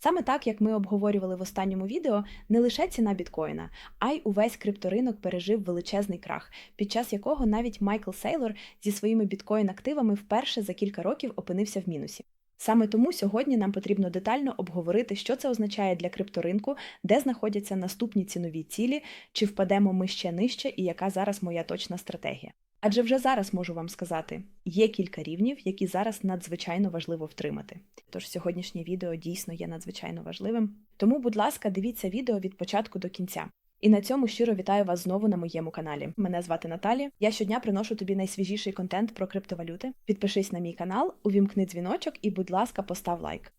Саме так, як ми обговорювали в останньому відео, не лише ціна біткоїна, а й увесь крипторинок пережив величезний крах, під час якого навіть Майкл Сейлор зі своїми біткоін-активами вперше за кілька років опинився в мінусі. Саме тому сьогодні нам потрібно детально обговорити, що це означає для крипторинку, де знаходяться наступні цінові цілі, чи впадемо ми ще нижче, і яка зараз моя точна стратегія. Адже вже зараз можу вам сказати, є кілька рівнів, які зараз надзвичайно важливо втримати. Тож сьогоднішнє відео дійсно є надзвичайно важливим. Тому, будь ласка, дивіться відео від початку до кінця. І на цьому щиро вітаю вас знову на моєму каналі. Мене звати Наталі. Я щодня приношу тобі найсвіжіший контент про криптовалюти. Підпишись на мій канал, увімкни дзвіночок і, будь ласка, постав лайк.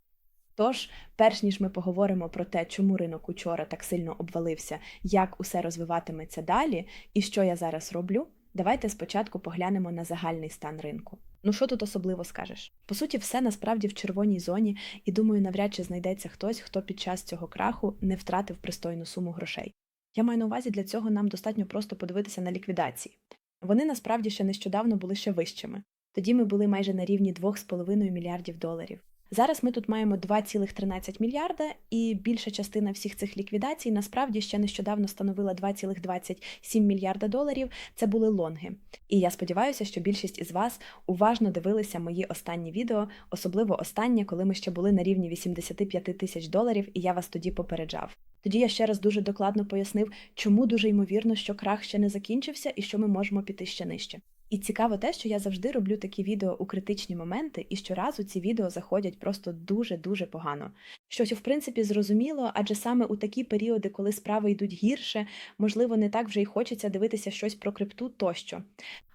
Тож, перш ніж ми поговоримо про те, чому ринок учора так сильно обвалився, як усе розвиватиметься далі і що я зараз роблю, давайте спочатку поглянемо на загальний стан ринку. Ну що тут особливо скажеш? По суті, все насправді в червоній зоні, і думаю, навряд чи знайдеться хтось, хто під час цього краху не втратив пристойну суму грошей. Я маю на увазі, для цього нам достатньо просто подивитися на ліквідації. Вони насправді ще нещодавно були ще вищими. Тоді ми були майже на рівні 2,5 мільярдів доларів. Зараз ми тут маємо 2,13 мільярда, і більша частина всіх цих ліквідацій насправді ще нещодавно становила 2,27 мільярда доларів. Це були лонги. І я сподіваюся, що більшість із вас уважно дивилися мої останні відео, особливо останнє, коли ми ще були на рівні 85 тисяч доларів, і я вас тоді попереджав. Тоді я ще раз дуже докладно пояснив, чому дуже ймовірно, що крах ще не закінчився і що ми можемо піти ще нижче. І цікаво те, що я завжди роблю такі відео у критичні моменти, і щоразу ці відео заходять просто дуже-дуже погано. Щось, в принципі, зрозуміло, адже саме у такі періоди, коли справи йдуть гірше, можливо, не так вже й хочеться дивитися щось про крипту тощо.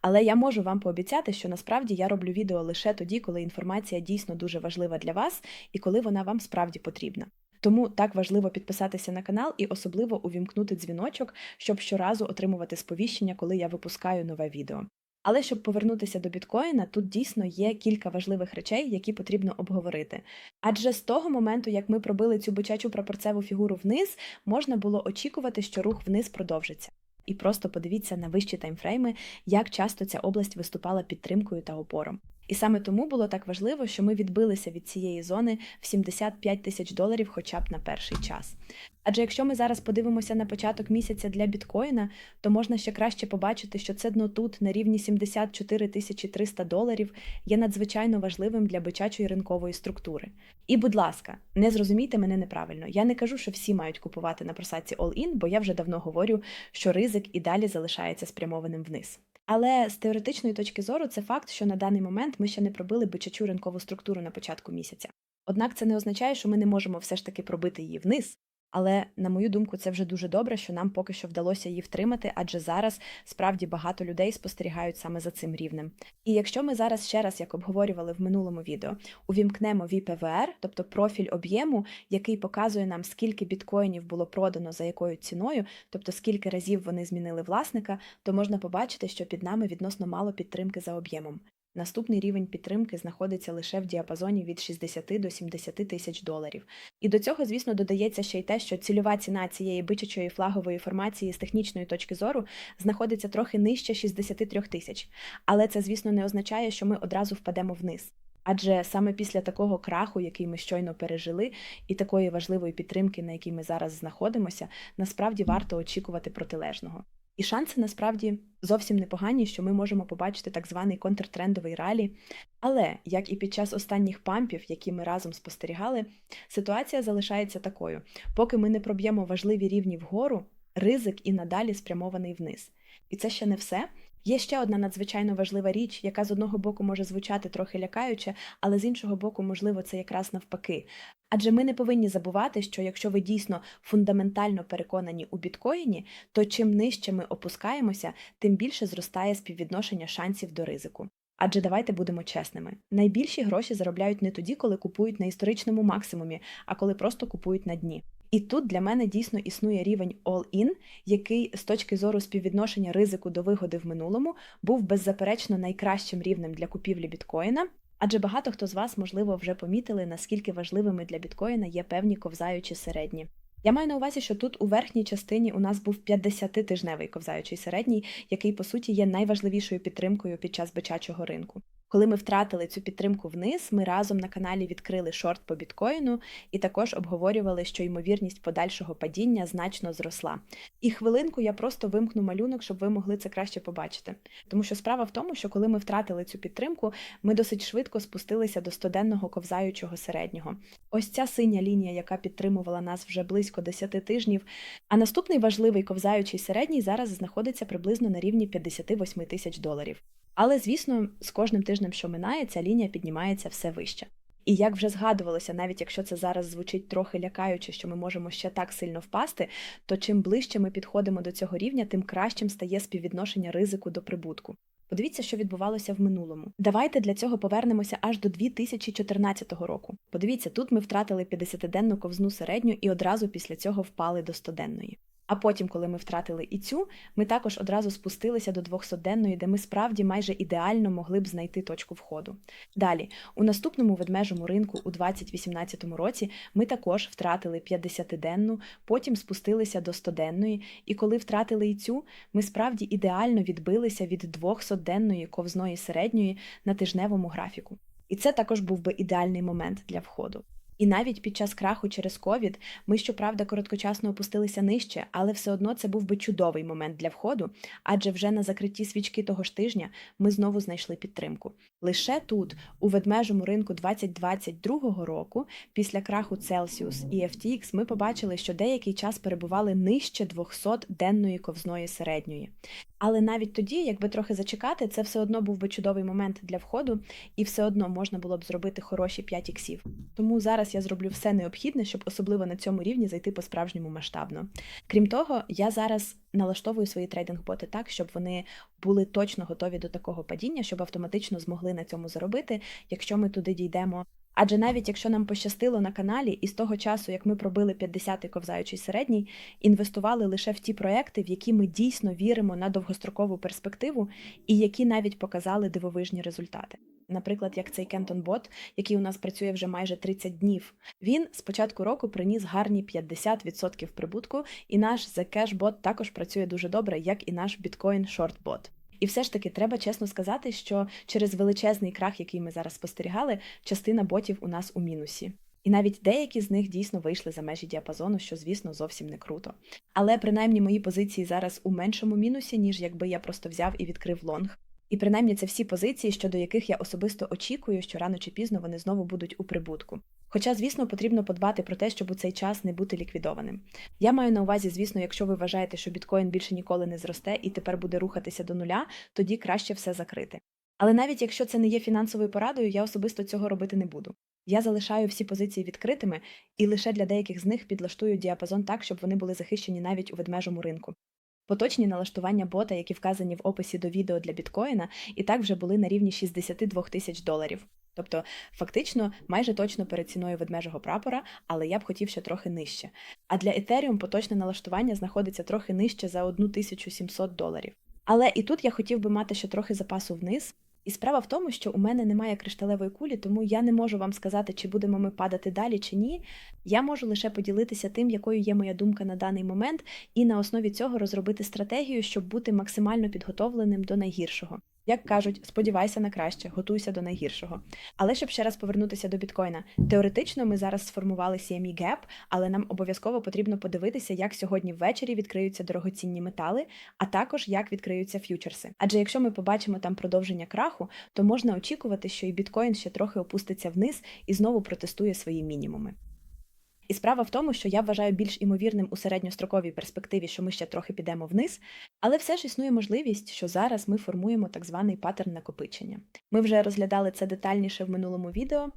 Але я можу вам пообіцяти, що насправді я роблю відео лише тоді, коли інформація дійсно дуже важлива для вас і коли вона вам справді потрібна. Тому так важливо підписатися на канал і особливо увімкнути дзвіночок, щоб щоразу отримувати сповіщення, коли я випускаю нове відео. Але щоб повернутися до біткоїна, тут дійсно є кілька важливих речей, які потрібно обговорити. Адже з того моменту, як ми пробили цю бичачу прапорцеву фігуру вниз, можна було очікувати, що рух вниз продовжиться. І просто подивіться на вищі таймфрейми, як часто ця область виступала підтримкою та опором. І саме тому було так важливо, що ми відбилися від цієї зони в 75 тисяч доларів хоча б на перший час. Адже якщо ми зараз подивимося на початок місяця для біткоїна, то можна ще краще побачити, що це дно тут на рівні 74 тисячі 300 доларів є надзвичайно важливим для бичачої ринкової структури. І, будь ласка, не зрозумійте мене неправильно. Я не кажу, що всі мають купувати на просадці All-In, бо я вже давно говорю, що ризик і далі залишається спрямованим вниз. Але з теоретичної точки зору це факт, що на даний момент ми ще не пробили бичачу ринкову структуру на початку місяця. Однак це не означає, що ми не можемо все ж таки пробити її вниз. Але, на мою думку, це вже дуже добре, що нам поки що вдалося її втримати, адже зараз справді багато людей спостерігають саме за цим рівнем. І якщо ми зараз ще раз, як обговорювали в минулому відео, увімкнемо VPVR, тобто профіль об'єму, який показує нам, скільки біткоїнів було продано за якою ціною, тобто скільки разів вони змінили власника, то можна побачити, що під нами відносно мало підтримки за об'ємом. Наступний рівень підтримки знаходиться лише в діапазоні від 60 до 70 тисяч доларів. І до цього, звісно, додається ще й те, що цільова ціна цієї бичачої флагової формації з технічної точки зору знаходиться трохи нижче 63 тисяч. Але це, звісно, не означає, що ми одразу впадемо вниз. Адже саме після такого краху, який ми щойно пережили, і такої важливої підтримки, на якій ми зараз знаходимося, насправді варто очікувати протилежного. І шанси насправді зовсім непогані, що ми можемо побачити так званий контртрендовий ралі. Але, як і під час останніх пампів, які ми разом спостерігали, ситуація залишається такою: поки ми не проб'ємо важливі рівні вгору, ризик і надалі спрямований вниз. І це ще не все. Є ще одна надзвичайно важлива річ, яка з одного боку може звучати трохи лякаюче, але з іншого боку, можливо, це якраз навпаки. Адже ми не повинні забувати, що якщо ви дійсно фундаментально переконані у біткоїні, то чим нижче ми опускаємося, тим більше зростає співвідношення шансів до ризику. Адже давайте будемо чесними: найбільші гроші заробляють не тоді, коли купують на історичному максимумі, а коли просто купують на дні. І тут для мене дійсно існує рівень all-in, який з точки зору співвідношення ризику до вигоди в минулому був беззаперечно найкращим рівнем для купівлі біткоїна. Адже багато хто з вас, можливо, вже помітили, наскільки важливими для біткоїна є певні ковзаючі середні. Я маю на увазі, що тут у верхній частині у нас був 50-тижневий ковзаючий середній, який, по суті, є найважливішою підтримкою під час бичачого ринку. Коли ми втратили цю підтримку вниз, ми разом на каналі відкрили шорт по біткоїну і також обговорювали, що ймовірність подальшого падіння значно зросла. І хвилинку я просто вимкну малюнок, щоб ви могли це краще побачити. Тому що справа в тому, що коли ми втратили цю підтримку, ми досить швидко спустилися до стоденного ковзаючого середнього. Ось ця синя лінія, яка підтримувала нас вже близько 10 тижнів. А наступний важливий ковзаючий середній зараз знаходиться приблизно на рівні 58 тисяч доларів. Але, звісно, з кожним тижнем, що минає, ця лінія піднімається все вище. І як вже згадувалося, навіть якщо це зараз звучить трохи лякаюче, що ми можемо ще так сильно впасти, то чим ближче ми підходимо до цього рівня, тим кращим стає співвідношення ризику до прибутку. Подивіться, що відбувалося в минулому. Давайте для цього повернемося аж до 2014 року. Подивіться, тут ми втратили 50-денну ковзну середню і одразу після цього впали до 100-денної. А потім, коли ми втратили і цю, ми також одразу спустилися до 200-денної, де ми справді майже ідеально могли б знайти точку входу. Далі, у наступному ведмежому ринку у 2018 році ми також втратили 50-денну, потім спустилися до 100-денної, і коли втратили і цю, ми справді ідеально відбилися від 200-денної ковзної середньої на тижневому графіку. І це також був би ідеальний момент для входу. І навіть під час краху через ковід ми, щоправда, короткочасно опустилися нижче, але все одно це був би чудовий момент для входу, адже вже на закритті свічки того ж тижня ми знову знайшли підтримку. Лише тут, у ведмежому ринку 2022 року, після краху Celsius і FTX, ми побачили, що деякий час перебували нижче 200 денної ковзної середньої. Але навіть тоді, якби трохи зачекати, це все одно був би чудовий момент для входу, і все одно можна було б зробити хороші 5 іксів. Тому зараз я зроблю все необхідне, щоб особливо на цьому рівні зайти по-справжньому масштабно. Крім того, я зараз налаштовую свої трейдинг-боти так, щоб вони були точно готові до такого падіння, щоб автоматично змогли на цьому заробити, якщо ми туди дійдемо. Адже навіть якщо нам пощастило на каналі, і з того часу, як ми пробили 50-й ковзаючий середній, інвестували лише в ті проекти, в які ми дійсно віримо на довгострокову перспективу, і які навіть показали дивовижні результати. Наприклад, як цей Кентон Бот, який у нас працює вже майже 30 днів. Він з початку року приніс гарні 50% прибутку, і наш Zcash Bot також працює дуже добре, як і наш Bitcoin Short Bot. І все ж таки треба чесно сказати, що через величезний крах, який ми зараз спостерігали, частина ботів у нас у мінусі. І навіть деякі з них дійсно вийшли за межі діапазону, що, звісно, зовсім не круто. Але принаймні мої позиції зараз у меншому мінусі, ніж якби я просто взяв і відкрив лонг. І принаймні це всі позиції, щодо яких я особисто очікую, що рано чи пізно вони знову будуть у прибутку. Хоча, звісно, потрібно подбати про те, щоб у цей час не бути ліквідованим. Я маю на увазі, звісно, якщо ви вважаєте, що біткоін більше ніколи не зросте і тепер буде рухатися до нуля, тоді краще все закрити. Але навіть якщо це не є фінансовою порадою, я особисто цього робити не буду. Я залишаю всі позиції відкритими і лише для деяких з них підлаштую діапазон так, щоб вони були захищені навіть у ведмежому ринку. Поточні налаштування бота, які вказані в описі до відео для біткоїна, і так вже були на рівні 62 тисяч доларів. Тобто, фактично, майже точно перед ціною ведмежого прапора, але я б хотів ще трохи нижче. А для Ethereum поточне налаштування знаходиться трохи нижче за 1700 доларів. Але і тут я хотів би мати ще трохи запасу вниз. І справа в тому, що у мене немає кришталевої кулі, тому я не можу вам сказати, чи будемо ми падати далі чи ні. Я можу лише поділитися тим, якою є моя думка на даний момент, і на основі цього розробити стратегію, щоб бути максимально підготовленим до найгіршого. Як кажуть, сподівайся на краще, готуйся до найгіршого. Але щоб ще раз повернутися до біткоїна, теоретично ми зараз сформували CME Gap, але нам обов'язково потрібно подивитися, як сьогодні ввечері відкриються дорогоцінні метали, а також як відкриються ф'ючерси. Адже якщо ми побачимо там продовження краху, то можна очікувати, що і біткоін ще трохи опуститься вниз і знову протестує свої мінімуми. І справа в тому, що я вважаю більш імовірним у середньостроковій перспективі, що ми ще трохи підемо вниз, але все ж існує можливість, що зараз ми формуємо так званий паттерн накопичення. Ми вже розглядали це детальніше в минулому відео,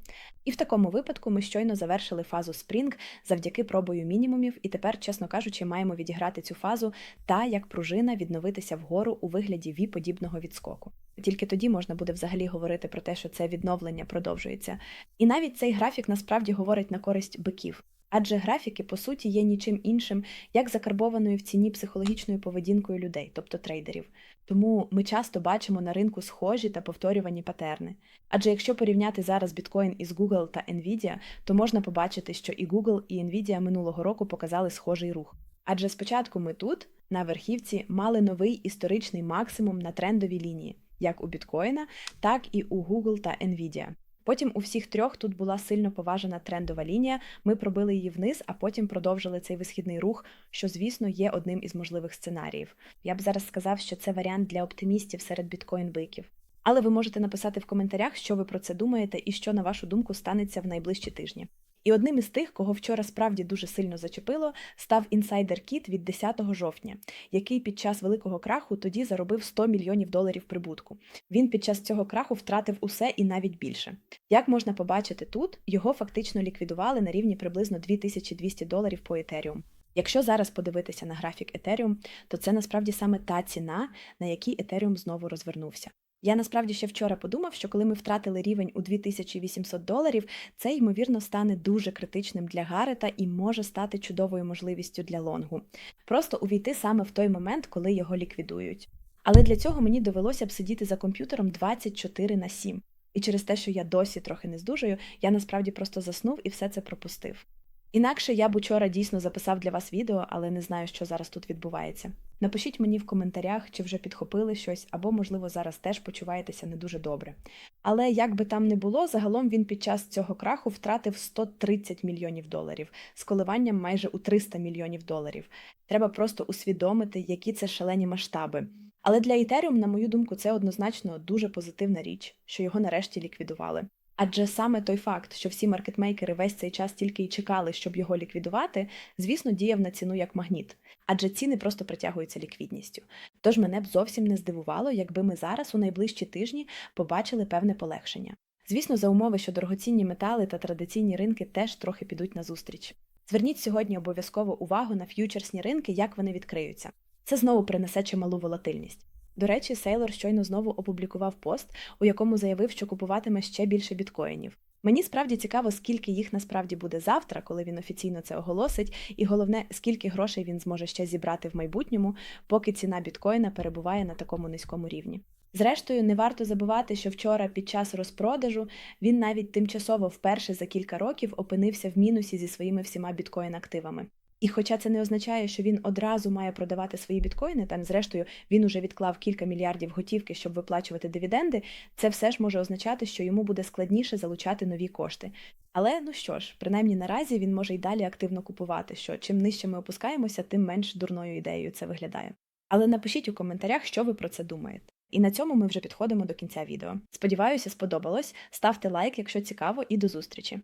і в такому випадку ми щойно завершили фазу Spring завдяки пробою мінімумів, і тепер, чесно кажучи, маємо відіграти цю фазу та як пружина відновитися вгору у вигляді ві-подібного відскоку. Тільки тоді можна буде взагалі говорити про те, що це відновлення продовжується. І навіть цей графік насправді говорить на користь биків. Адже графіки, по суті, є нічим іншим, як закарбованою в ціні психологічною поведінкою людей, тобто трейдерів. Тому ми часто бачимо на ринку схожі та повторювані патерни. Адже якщо порівняти зараз біткоін із Google та Nvidia, то можна побачити, що і Google, і Nvidia минулого року показали схожий рух. Адже спочатку ми тут, на верхівці, мали новий історичний максимум на трендовій лінії. як у біткоїна, так і у Google та Nvidia. Потім у всіх трьох тут була сильно поважена трендова лінія. Ми пробили її вниз, а потім продовжили цей висхідний рух, що, звісно, є одним із можливих сценаріїв. Я б зараз сказав, що це варіант для оптимістів серед біткоін-биків. Але ви можете написати в коментарях, що ви про це думаєте і що, на вашу думку, станеться в найближчі тижні. І одним із тих, кого вчора справді дуже сильно зачепило, став інсайдер Кіт від 10 жовтня, який під час великого краху тоді заробив 100 мільйонів доларів прибутку. Він під час цього краху втратив усе і навіть більше. Як можна побачити тут, його фактично ліквідували на рівні приблизно 2200 доларів по Ethereum. Якщо зараз подивитися на графік Ethereum, то це насправді саме та ціна, на якій Ethereum знову розвернувся. Я насправді ще вчора подумав, що коли ми втратили рівень у 2800 доларів, це ймовірно стане дуже критичним для Гарета і може стати чудовою можливістю для лонгу. Просто увійти саме в той момент, коли його ліквідують. Але для цього мені довелося б сидіти за комп'ютером 24 на 7. І через те, що я досі трохи не здужую, я насправді просто заснув і все це пропустив. Інакше я б учора дійсно записав для вас відео, але не знаю, що зараз тут відбувається. Напишіть мені в коментарях, чи вже підхопили щось, або, можливо, зараз теж почуваєтеся не дуже добре. Але як би там не було, загалом він під час цього краху втратив 130 мільйонів доларів з коливанням майже у 300 мільйонів доларів. Треба просто усвідомити, які це шалені масштаби. Але для Ethereum, на мою думку, це однозначно дуже позитивна річ, що його нарешті ліквідували. Адже саме той факт, що всі маркетмейкери весь цей час тільки й чекали, щоб його ліквідувати, звісно, діяв на ціну як магніт, адже ціни просто притягуються ліквідністю. Тож мене б зовсім не здивувало, якби ми зараз у найближчі тижні побачили певне полегшення. Звісно, за умови, що дорогоцінні метали та традиційні ринки теж трохи підуть на зустріч. Зверніть сьогодні обов'язково увагу на ф'ючерсні ринки, як вони відкриються. Це знову принесе чималу волатильність. До речі, Сейлор щойно знову опублікував пост, у якому заявив, що купуватиме ще більше біткоїнів. Мені справді цікаво, скільки їх насправді буде завтра, коли він офіційно це оголосить, і головне, скільки грошей він зможе ще зібрати в майбутньому, поки ціна біткоїна перебуває на такому низькому рівні. Зрештою, не варто забувати, що вчора під час розпродажу він навіть тимчасово вперше за кілька років опинився в мінусі зі своїми всіма біткоін-активами. І хоча це не означає, що він одразу має продавати свої біткоїни, там, зрештою, він уже відклав кілька мільярдів готівки, щоб виплачувати дивіденди, це все ж може означати, що йому буде складніше залучати нові кошти. Але ну що ж, принаймні наразі він може й далі активно купувати, що чим нижче ми опускаємося, тим менш дурною ідеєю це виглядає. Але напишіть у коментарях, що ви про це думаєте. І на цьому ми вже підходимо до кінця відео. Сподіваюся, сподобалось. Ставте лайк, якщо цікаво, і до зустрічі!